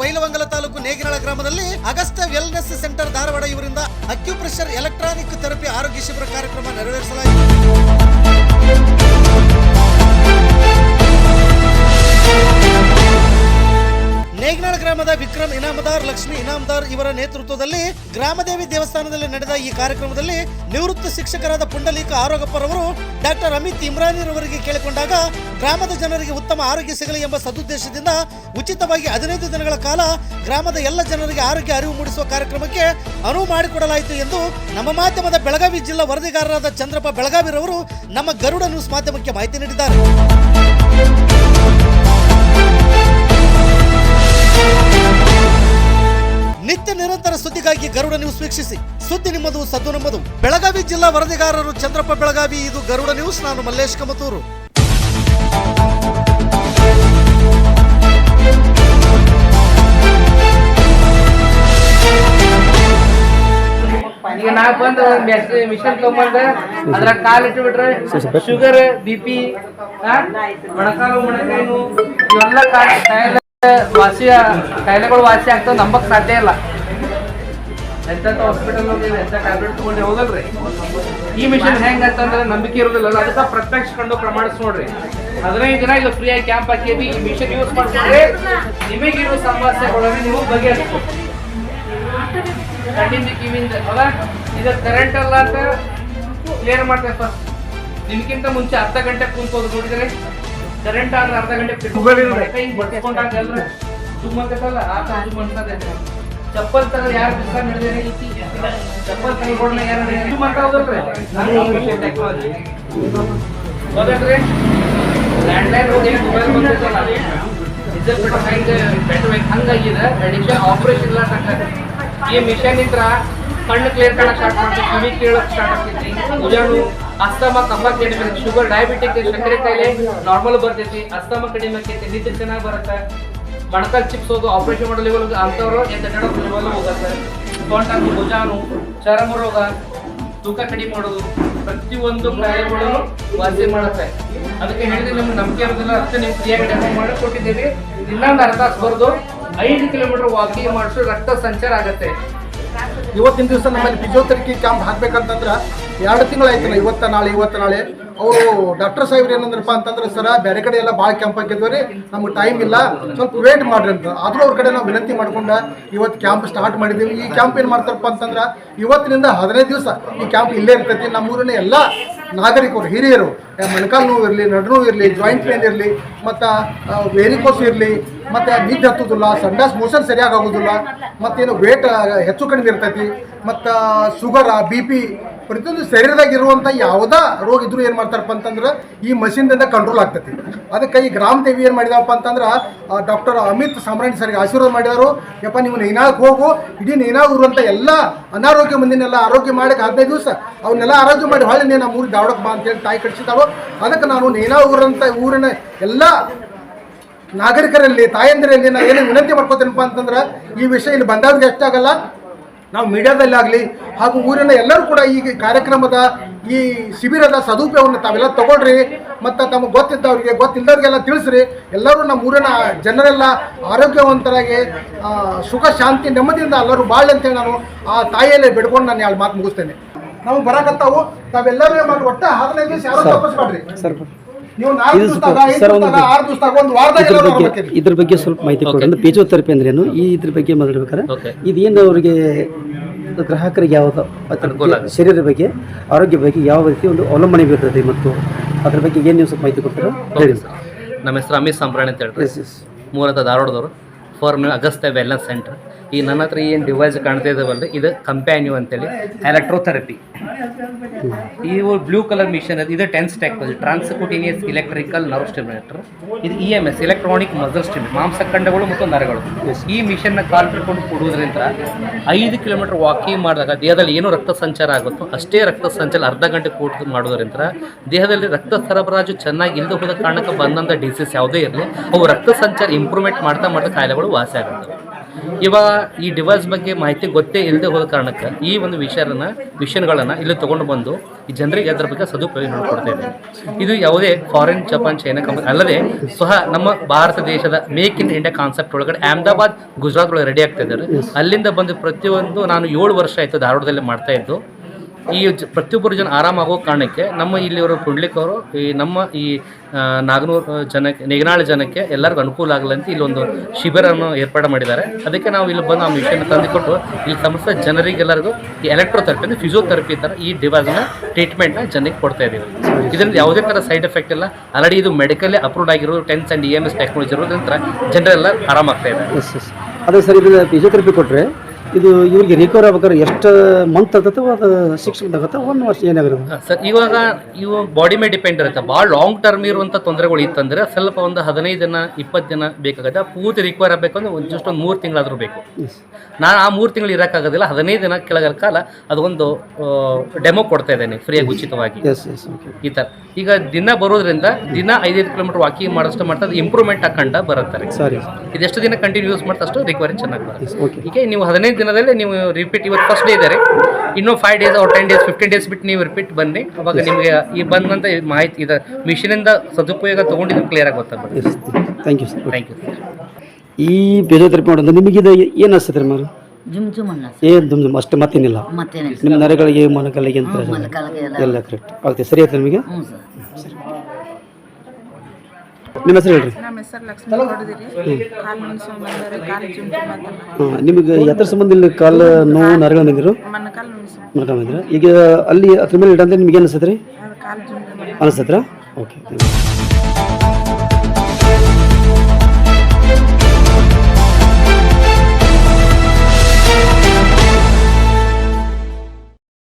ಬೈಲವಂಗಲ ತಾಲೂಕು ನೇಗಿನಾಳ ಗ್ರಾಮದಲ್ಲಿ August wellness centre Dharwad ಇವರಿಂದ acupressure electronic therapy ಆರೋಗ್ಯ ಶಿಬಿರ ಕಾರ್ಯಕ್ರಮ ನೆರವೇರಿಸಲಾಯಿತು. ಇನಾಮದಾರ್ ಇವರ ನೇತೃತ್ವದಲ್ಲಿ ಗ್ರಾಮದೇವಿ ದೇವಸ್ಥಾನದಲ್ಲಿ ನಡೆದ ಈ ಕಾರ್ಯಕ್ರಮದಲ್ಲಿ ನಿವೃತ್ತ ಶಿಕ್ಷಕರಾದ ಪುಂಡಲೀಕ ಆರೋಗಪ್ಪರವರು ಡಾಕ್ಟರ್ ಅಮಿತ್ ಇಮ್ರಾನಿರವರಿಗೆ ಕೇಳಿಕೊಂಡಾಗ ಗ್ರಾಮದ ಜನರಿಗೆ ಉತ್ತಮ ಆರೋಗ್ಯ ಸಿಗಲಿ ಎಂಬ ಸದುದ್ದೇಶದಿಂದ ಉಚಿತವಾಗಿ ಹದಿನೈದು ದಿನಗಳ ಕಾಲ ಗ್ರಾಮದ ಎಲ್ಲ ಜನರಿಗೆ ಆರೋಗ್ಯ ಅರಿವು ಮೂಡಿಸುವ ಕಾರ್ಯಕ್ರಮಕ್ಕೆ ಅನುವು ಮಾಡಿಕೊಡಲಾಯಿತು ಎಂದು ನಮ್ಮ ಮಾಧ್ಯಮದ ಬೆಳಗಾವಿ ಜಿಲ್ಲಾ ವರದಿಗಾರರಾದ ಚಂದ್ರಪ್ಪ ಬೆಳಗಾವಿರವರು ನಮ್ಮ ಗರುಡ ನ್ಯೂಸ್ ಮಾಧ್ಯಮಕ್ಕೆ ಮಾಹಿತಿ ನೀಡಿದ್ದಾರೆ. ನಿತ್ಯ ನಿರಂತರ ಸುದ್ದಿಗಾಗಿ ಗರುಡ ನ್ಯೂಸ್ ವೀಕ್ಷಿಸಿ. ಸುದ್ದಿ ನಿಮ್ಮದು, ಸದ್ದು ನಮ್ಮದು. ಬೆಳಗಾವಿ ಜಿಲ್ಲಾ ವರದಿಗಾರರು ಚಂದ್ರಪ್ಪ ಬೆಳಗಾವಿ, ಇದು ಗರುಡ ನ್ಯೂಸ್. ನಾನು ಮಲ್ಲೇಶ್ ಕಮತೂರು. ಈಗ ನಾ ಬಂದು ಮಿಷನ್ ತಗೊಂಬಂದ ಅದ್ರ ಕಾಲ್ ಇಟ್ಟು ಬಿಟ್ರೆ ಶುಗರ್, ಬಿ ಪಿ ಮೊಣಕಾಲು ಮೊಣಕಾಲು, ಇವೆಲ್ಲ ಕಾ- ಕಾಯಿಲೆ ವಾಸಿ ಕಾಯಿಲೆಗಳು ವಾಸಿ ಆಗ್ತಾವ ನಂಬಕ್ ಸಾಧ್ಯ ಇಲ್ಲ. ಎಂತ ಹಾಸ್ಪಿಟಲ್ ಹೋಗಿ ಎಂತ ಟ್ಯಾಬ್ಲೆಟ್ ತಗೊಂಡು ಹೋಗಲ್ರಿ? ಈ ಮಿಷನ್ ಹೆಂಗಂತಂದ್ರೆ ನಂಬಿಕೆ ಇರೋದಿಲ್ಲ. ಅದಕ್ಕೆ ಪ್ರತ್ಯಕ್ಷ ಕಂಡು ಪ್ರಮಾಣಿಸ್ ನೋಡ್ರಿ. ಹದಿನೈದು ದಿನ ಇಲ್ಲಿ ಫ್ರೀ ಆಗಿ ಕ್ಯಾಂಪ್ ಹಾಕಿವಿ ಈ ಮಿಷನ್ ಯೂಸ್ ಮಾಡ್ಕೊಂಡ್ರೆ ನಿಮಗಿರೋ ಸಮಸ್ಯೆಗಳನ್ನು ನೀವು ಬಗೆಹರಿಸ್ಬೋದು. ಕಣ್ಣಿಂದ ಕಿವಿಂದ ಅಲ್ಲ? ಇದು ಕರೆಂಟ್ ಅಲ್ಲ ಅಂತ ಕ್ಲಿಯರ್ ಮಾಡ್ತೇವೆ ಫಸ್ಟ್ ನಿಮ್ಗಿಂತ ಮುಂಚೆ ಅರ್ಧ ಗಂಟೆ ಕುಂತು ನೋಡಿದ್ರೆ ಕರೆಂಟ್ ಆದ್ರೆ ಅರ್ಧ ಗಂಟೆ ಕೈ ಬಡ್ಸ್ಕೊಂಡಾಗ ಎಲ್ರು ಸುಮ್ಮಕತ್ತಲ್ಲ ಆ ಸುಮ್ಮ ಅನ್ಸದೆ ಚಪ್ಪಲ್ ತಗದ್ ಯಾರು ಬಿಸ್ಲ ನಡೆದಿರಿ ಚಪ್ಪಲ್ ತಗೊಂಡ್ನ ಯಾರು ಟೆಕ್ನಾಲಜಿ ಹೌದಲ್ರಿ ಲ್ಯಾಂಡ್ಲೈನ್ ಹೋಗಿ ಮೊಬೈಲ್ ಬಂದಿತ್ತಲ್ಲ ಇದ್ರ ಬಿಟ್ಟು ಹೆಂಗೆ ಬೆಟ್ಟ ಹಂಗಾಗಿದೆ. ಅಡಿಕ್ಷನ್ ಆಪರೇಷನ್ ಇಲ್ಲ ಅಂತ ಈ ಮಿಷನ್ ಇದ್ರ ಕಣ್ಣು ಕ್ಲಿಯರ್ ಕಾಣಕ್ ಸ್ಟಾರ್ಟ್ ಮಾಡ್ತೀವಿ ಕಿವಿ ಕೇಳಕ್ ಸ್ಟಾರ್ಟ್ ಆಗ್ತೈತಿ. ಭುಜಾಣು ಅಸ್ತಮ, ಕಫ ಕಡಿಮೆ ಶುಗರ್ ಡಯಾಬಿಟಿಕ್ ಸಕ್ಕರೆ ಕಾಯಿಲೆ ನಾರ್ಮಲ್ ಬರ್ತೈತಿ. ಅಸ್ತಮ ಕಡಿಮೆ ಆಕೈತಿ, ನಿದ್ದೆ ಚೆನ್ನಾಗಿ ಬರುತ್ತೆ. ಮಣಕಲ್ ಚಿಪ್ಸ್ ಹೋದು ಆಪರೇಷನ್ ಮಾಡೋ ಲೆವೆಲ್ ಅಂಥವ್ರು ಎಂತ ಲೆವೆಲ್ ಹೋಗುತ್ತೆ. ಸೊಂಟು ಭುಜಾನು, ಚರ್ಮ ರೋಗ, ತೂಕ ಕಡಿಮೆ ಮಾಡೋದು, ಪ್ರತಿಯೊಂದು ಕಾಯಿಲೆಗಳನ್ನು ವಾಸಿ ಮಾಡುತ್ತೆ. ಅದಕ್ಕೆ ಹೇಳಿದ್ರೆ ನಿಮ್ಗೆ ನಂಬಿಕೆ ಇರೋದಿಲ್ಲ ಅದಕ್ಕೆ ನೀವು ಫ್ರೀಯಾಗಿ ಡೆಮೋ ಮಾಡಿ ಕೊಟ್ಟಿದ್ದೀವಿ. ಇನ್ನೊಂದು ಅರ್ಧ ಬರೆದು ಐದು ಕಿಲೋಮೀಟರ್ ವಾಕಿಂಗ್ ಮಾಡಿಸೋ ರಕ್ತ ಸಂಚಾರ ಆಗುತ್ತೆ. ಇವತ್ತಿನ ದಿವಸ ನಮ್ಮಲ್ಲಿ ಫಿಸಿಯೋಥೆರಪಿ ಕ್ಯಾಂಪ್ ಹಾಕ್ಬೇಕಂತಂದ್ರೆ ಎರಡು ತಿಂಗಳಾಯ್ತಲ್ಲ ಇವತ್ತ ನಾಳೆ ಇವತ್ತ ನಾಳೆ. ಅವರು ಡಾಕ್ಟರ್ ಸಾಹೇಬ್ರು ಏನಂದ್ರಪ್ಪ ಅಂತಂದ್ರೆ, ಸರ, ಬೇರೆ ಕಡೆ ಎಲ್ಲ ಭಾಳ ಕ್ಯಾಂಪ್ ಹಾಕಿದ್ವಿ ರೀ, ನಮ್ಗೆ ಟೈಮ್ ಇಲ್ಲ, ಸ್ವಲ್ಪ ವೇಟ್ ಮಾಡ್ರಿ ಅಂತ. ಆದರೂ ಅವ್ರ ಕಡೆ ನಾವು ವಿನಂತಿ ಮಾಡ್ಕೊಂಡು ಇವತ್ತು ಕ್ಯಾಂಪ್ ಸ್ಟಾರ್ಟ್ ಮಾಡಿದ್ದೀವಿ ಈ ಕ್ಯಾಂಪ್ ಏನು ಮಾಡ್ತಾರಪ್ಪ ಅಂತಂದ್ರೆ, ಇವತ್ತಿನಿಂದ ಹದಿನೈದು ದಿವಸ ಈ ಕ್ಯಾಂಪ್ ಇಲ್ಲೇ ಇರ್ತೈತಿ. ನಮ್ಮೂರಿನ ಎಲ್ಲ ನಾಗರಿಕರು, ಹಿರಿಯರು ಮೊಣಕಾಲು ನೋವು ಇರಲಿ, ನಡು ಇರಲಿ ಜಾಯಿಂಟ್ ಪೇನ್ ಇರಲಿ, ಮತ್ತು ವೇರಿಕೋಸ್ ಇರಲಿ, ಮತ್ತು ನಿದ್ದೆ ಹತ್ತೋದಿಲ್ಲ ಸಂಡಾಸ್ ಮೋಷನ್ ಸರಿಯಾಗಿ ಆಗೋದಿಲ್ಲ, ಮತ್ತೇನು ವೇಟ್ ಹೆಚ್ಚು ಕಡಿಮೆ ಇರ್ತೈತಿ, ಮತ್ತು ಶುಗರ ಬಿ ಪಿ ಪ್ರತಿಯೊಂದು ಶರೀರದಾಗ ಇರುವಂಥ ಯಾವುದೇ ರೋಗ ಇದ್ರೂ ಏನು ಮಾಡ್ತಾರಪ್ಪ ಅಂತಂದ್ರೆ ಈ ಮಷಿನ್ದಿಂದ ಕಂಟ್ರೋಲ್ ಆಗ್ತೈತಿ. ಅದಕ್ಕೆ ಈ ಗ್ರಾಮ ದೇವಿ ಏನು ಮಾಡಿದವಪ್ಪ ಅಂತಂದ್ರೆ ಡಾಕ್ಟರ್ ಅಮಿತ್ ಸಾಮ್ರಾಣಿ ಸರ್ಗೆ ಆಶೀರ್ವಾದ ಮಾಡಿದರು. ಯಪ್ಪ, ನೀವು ನೈನಾಗ್ ಹೋಗು, ಇಡೀ ನೈನಾಗ್ ಊರಂತ ಎಲ್ಲ ಅನಾರೋಗ್ಯ ಮಂದಿನೆಲ್ಲ ಆರೋಗ್ಯ ಮಾಡಕ್ಕೆ ಹದಿನೈದು ದಿವಸ ಅವನ್ನೆಲ್ಲ ಆರೋಗ್ಯ ಮಾಡಿ ಹೊಳ್ಳಿ ನೀನು ನಮ್ಮ ಊರಿಗೆ ದಾವಡಕ್ಕೆ ಬಾ ಅಂತೇಳಿ ತಾಯಿ ಕಟ್ಸಿದಾಳು ಅದಕ್ಕೆ ನಾನು ನೈನಾ ಊರಂತ ಊರಿನ ಎಲ್ಲ ನಾಗರಿಕರಲ್ಲಿ, ತಾಯಂದಿರಲ್ಲಿ ನಾನು ಏನು ವಿನಂತಿ ಮಾಡ್ಕೋತೇನಪ್ಪ ಅಂತಂದ್ರೆ, ಈ ವಿಷಯ ಇಲ್ಲಿ ಬಂದಾಗ ಎಷ್ಟಾಗಲ್ಲ ನಾವು ಮೀಡಿಯಾದಲ್ಲಿ ಆಗಲಿ ಹಾಗೂ ಊರಿನ ಎಲ್ಲರೂ ಕೂಡ ಈ ಕಾರ್ಯಕ್ರಮದ ಈ ಶಿಬಿರದ ಸದುಪಯೋಗವನ್ನು ತಾವೆಲ್ಲ ತಗೊಳ್ರಿ. ಮತ್ತು ತಮಗೆ ಗೊತ್ತಿದ್ದವ್ರಿಗೆ ಗೊತ್ತಿಲ್ಲದವ್ರಿಗೆಲ್ಲ ತಿಳಿಸ್ರಿ. ಎಲ್ಲರೂ ನಮ್ಮ ಊರಿನ ಜನರೆಲ್ಲ ಆರೋಗ್ಯವಂತರಾಗಿ ಸುಖ ಶಾಂತಿ ನೆಮ್ಮದಿಯಿಂದ ಎಲ್ಲರೂ ಬಾಳೆ ಅಂತೇಳಿ ನಾನು ಆ ತಾಯಿಯಲ್ಲೇ ಬಿಡ್ಕೊಂಡು ನಾನು ಎರಡು ಮಾತು ಮುಗಿಸ್ತೇನೆ. ನಾವು ಬರಕತ್ತಾವು. ತಾವೆಲ್ಲರೂ ಮಾಡಿ ಒಟ್ಟ ಹದಿನೈದು ದಿವಸ ಯಾರು ತಪ್ಪಿಸ್ ಸರ್, ಒಂದು ಇದ್ರ ಬಗ್ಗೆ ಬರ್ಬೇಕಿರಿ. ಇದ್ರ ಬಗ್ಗೆ ಸ್ವಲ್ಪ ಮಾಹಿತಿ ಕೊಡಿ ಅಂದ್ರೆ ಅಂದ್ರೆ ಏನು? ಈ ಇದ್ರ ಬಗ್ಗೆ ಮಾತಾಡ್ಬೇಕಾರೆ ಇದೇನು ಅವರಿಗೆ ಗ್ರಾಹಕರಿಗೆ ಯಾವುದು ಶರೀರದ ಬಗ್ಗೆ ಆರೋಗ್ಯ ಬಗ್ಗೆ ಯಾವ ರೀತಿ ಒಂದು ಅವಲಂಬನೆ ಬೀರ್ತದೆ ಮತ್ತು ಅದ್ರ ಬಗ್ಗೆ ಏನು ನೀವು ಸ್ವಲ್ಪ ಮಾಹಿತಿ ಕೊಡ್ತೀರಾ? ಹೇಳಿ. ನಮ್ಮ ಹೆಸರು ಅಮಿತ್ ಸಂಪ್ರಾಣಿ ಅಂತ ಹೇಳಿ ಮೂಲತಃ ಧಾರವಾಡದವರು ಫಾರ್ಮ್ ಅಗಸ್ತ್ಯ ವೆಲ್ನೆಸ್ ಸೆಂಟರ್ ಈ ನನ್ನ ಹತ್ರ ಏನು ಡಿವೈಸ್ ಕಾಣ್ತಾ ಇದಾವಲ್ಲ ಇದು ಕಂಪ್ಯಾನ್ಯೂ ಅಂತೇಳಿ ಎಲೆಕ್ಟ್ರೋಥೆರಪಿ ಇವು ಬ್ಲೂ ಕಲರ್ ಮಿಷನ್ ಅದು ಇದು TENS technology transcutaneous electrical nerve stimulator ಇದು E M S electronic muscle stim ಮಾಂಸಖಂಡಗಳು ಮತ್ತು ನರಗಳು. ಈ ಮಿಷನ್ನ ಕಾಲ್ ಬಿಟ್ಕೊಂಡು ಕೊಡುವುದರಿಂದ ಐದು ಕಿಲೋಮೀಟರ್ ವಾಕಿಂಗ್ ಮಾಡಿದಾಗ ದೇಹದಲ್ಲಿ ಏನು ರಕ್ತ ಸಂಚಾರ ಆಗುತ್ತೋ ಅಷ್ಟೇ ರಕ್ತ ಸಂಚಾರ ಅರ್ಧ ಗಂಟೆ ಕೂಟ ಮಾಡೋದರಿಂದ ದೇಹದಲ್ಲಿ ರಕ್ತ ಸರಬರಾಜು ಚೆನ್ನಾಗಿ ಇಲ್ಲದೆ ಹೋದ ಕಾರಣಕ್ಕೆ ಬಂದಂಥ ಡಿಸೀಸ್ ಯಾವುದೇ ಇರಲಿ ಅವು ರಕ್ತ ಸಂಚಾರ ಇಂಪ್ರೂವ್ಮೆಂಟ್ ಮಾಡ್ತಾ ಮಾಡ್ತಾ ಕಾಯಿಲೆಗಳು ವಾಸಿ ಆಗುತ್ತವೆ ಇವಾಗ ಈ ಡಿವೈಸ್ ಬಗ್ಗೆ ಮಾಹಿತಿ ಗೊತ್ತೇ ಇಲ್ಲದೆ ಹೋದ ಕಾರಣಕ್ಕೆ ಈ ಒಂದು ವಿಷಯನ ವಿಷಯಗಳನ್ನು ಇಲ್ಲಿ ತೊಗೊಂಡು ಬಂದು ಈ ಜನರಿಗೆ ಅದರ ಬಗ್ಗೆ ಸದುಪಯೋಗ ಮಾಡಿಕೊಡ್ತಾ ಇದೆ ಇದು ಯಾವುದೇ ಫಾರಿನ್ ಜಪಾನ್ ಚೈನಾ ಕಂಪನಿ ಅಲ್ಲದೆ ಸಹ ನಮ್ಮ ಭಾರತ ದೇಶದ ಮೇಕ್ ಇನ್ ಇಂಡಿಯಾ ಕಾನ್ಸೆಪ್ಟ್ ಒಳಗಡೆ ಅಹಮದಾಬಾದ್, ಗುಜರಾತ್ ಒಳಗೆ ರೆಡಿ ಆಗ್ತಾ ಇದ್ದಾರೆ. ಅಲ್ಲಿಂದ ಬಂದು ಪ್ರತಿಯೊಂದು ನಾನು ಏಳು ವರ್ಷ ಆಯಿತು ಧಾರವಾಡದಲ್ಲಿ ಮಾಡ್ತಾ ಇದ್ದು. ಈ ಪ್ರತಿಯೊಬ್ಬರು ಜನ ಆರಾಮಾಗೋ ಕಾರಣಕ್ಕೆ ನಮ್ಮ ಇಲ್ಲಿವರು ಅವರು ಈ ನಮ್ಮ ಈ ನಾಗನೂರು ಜನಕ್ಕೆ, ನೇಗನಾಳ ಜನಕ್ಕೆ ಎಲ್ಲರಿಗೂ ಅನುಕೂಲ ಆಗಲಿ ಅಂತ ಇಲ್ಲೊಂದು ಶಿಬಿರವನ್ನು ಏರ್ಪಾಡು ಮಾಡಿದ್ದಾರೆ. ಅದಕ್ಕೆ ನಾವು ಇಲ್ಲಿ ಬಂದು ಆ ಮಿಷನ್ ತಂದುಕೊಟ್ಟು ಇಲ್ಲಿ ಸಮಸ್ಯೆ ಜನರಿಗೆಲ್ಲರಿಗೂ ಈ ಎಲೆಕ್ಟ್ರೋಥೆರಪಿ ಅಂದರೆ ಫಿಸಿಯೋಥೆರಪಿ ಥರ ಈ ಡಿವೈಸ್ನ ಟ್ರೀಟ್ಮೆಂಟ್ನ ಜನಕ್ಕೆ ಕೊಡ್ತಾ ಇದ್ದೀವಿ. ಇದರಿಂದ ಯಾವುದೇ ಥರ ಸೈಡ್ ಎಫೆಕ್ಟ್ ಇಲ್ಲ. ಆಲ್ರೆಡಿ ಇದು ಮೆಡಿಕಲ್ಲೇ ಅಪ್ರೂವ್ಡ್ ಆಗಿರೋದು TENS and E M S technology ಇರೋದ್ರಿಂದ ಜನರೆಲ್ಲ ಆರಾಮಾಗ್ತಾ ಇದೆ ಅದೇ ಸರ್ ಇದು ಫಿಸಿಯೋಥೆರಪಿ ಕೊಟ್ಟರೆ ಇದು ಇವರಿಗೆ ರಿಕವರ್ ಆಗ್ಬೇಕಾದ್ರೆ ಎಷ್ಟು ಮಂತ್ ಆಗತ್ತೆ ಅದು ಸಿಕ್ಸ್ ಮಂತ್ ಆಗುತ್ತೆ ಒನ್ ವರ್ಷ ಏನಾಗಿರೋದು ಸರ್ ಇವಾಗ ಇವು ಬಾಡಿ ಮೇಲೆ ಡಿಪೆಂಡ್ ಇರುತ್ತೆ. ಭಾಳ ಲಾಂಗ್ ಟರ್ಮ್ ಇರುವಂಥ ತೊಂದರೆಗಳು ಇತ್ತಂದ್ರೆ ಸ್ವಲ್ಪ ಒಂದು ಹದಿನೈದು ದಿನ ಇಪ್ಪತ್ತು ದಿನ ಬೇಕಾಗುತ್ತೆ. ಪೂರ್ತಿ ರಿಕವರ್ ಆಗಬೇಕು ಅಂದರೆ ಒಂದು ಜಸ್ಟ್ ಒಂದು ಮೂರು ತಿಂಗಳಾದರೂ ಬೇಕು. ನಾನು ಆ ಮೂರು ತಿಂಗಳು ಇರೋಕ್ಕಾಗೋದಿಲ್ಲ ಹದಿನೈದು ದಿನ ಕೆಳಗರ ಕಾಲ ಅದೊಂದು ಡೆಮೋ ಕೊಡ್ತಾ ಇದ್ದೇನೆ ಫ್ರೀಯಾಗಿ ಉಚಿತವಾಗಿ. ಈ ಥರ ಈಗ ದಿನ ಬರೋದ್ರಿಂದ ದಿನ ಐದೈದು ಕಿಲೋಮೀಟರ್ ವಾಕಿಂಗ್ ಮಾಡೋಷ್ಟು ಮಾಡ್ತಾ ಇಂಪ್ರೂವ್ಮೆಂಟ್ ಹಾಕೊಂಡ ಬರುತ್ತಾರೆ ಸರಿ. ಇದೆಷ್ಟು ದಿನ ಕಂಟಿನ್ಯೂಸ್ ಮಾಡ್ತಾ ಅಷ್ಟು ರಿಕವರಿ ಚೆನ್ನಾಗಿ ಬರುತ್ತೆ. ಓಕೆ ಹೀಗೆ ನೀವು ಹದಿನೈದು ದಿನದಲ್ಲೇ ನೀವು ರಿಪೀಟ್ ಇವತ್ತು ಫಸ್ಟ್ ಡೇ ಇದ್ದಾರೆ. ಇನ್ನೂ ಫೈವ್ ಡೇಸ್ ಅವ್ರು ಟೆನ್ ಡೇಸ್ ಫಿಫ್ಟೀನ್ ಡೇಸ್ ಬಿಟ್ಟು ನೀವು ರಿಪೀಟ್ ಬನ್ನಿ. ಅವಾಗ ನಿಮಗೆ ಈ ಬಂದಂಥ ಮಾಹಿತಿ ಇದು ಮಿಷಿನಿಂದ ಸದುಪಯೋಗ ತೊಗೊಂಡಿದ್ದು ಕ್ಲಿಯರ್ ಆಗಿ thank you sir thank you ಈ ಫಿಸಿಯೋಥೆರಪಿ ಮಾಡೋದು ನಿಮಗೆ ಇದು ಏನು ಅನಿಸ್ತದೆ ರೀ ಮಾರು ಜುಮ್ ಜುಮ್ ಅನ್ನ ಏನು ದುಮ್ ದುಮ್ ಅಷ್ಟೇ ಮತ್ತೇನಿಲ್ಲ. ಮತ್ತೇನಿಲ್ಲ. ನಿಮ್ಮ ನರಗಳಿಗೆ ಮೊಣಕಾಲಿಗೆ ಅಂತ ಎಲ್ಲ. ಕರೆಕ್ಟ್ ಆಗುತ್ತೆ. ಸರಿ ಆಯ್ತು ನಿಮಗೆ? ಹ್ಞೂ ಸರ್. ನಿಮ್ಮ ಹೆಸರು ಹೇಳ್ರಿ. ನಮ್ಮ ಹೆಸರು ಲಕ್ಷ್ಮಿ ಹೊಡೆದಿರಿ ಕಾಲು ಕಾಲು ಹಾಂ ನಿಮಗೆ ಎತ್ತರ ಸಂಬಂಧ ಇಲ್ಲಿ ಕಾಲು ನೋವು ನರಗಳು ಬಂದಿರು ಬಂದಿರ ಈಗ ಅಲ್ಲಿ ಅದ್ರ ಮೇಲೆ ಇಡಂದ್ರೆ ನಿಮ್ಗೆ ಏನು ಅನಿಸತ್ರ ರೀ? ಅದು ಕಾಲು ಜುಂಪು ಅನಿಸ್ತತ್ರ ಓಕೆ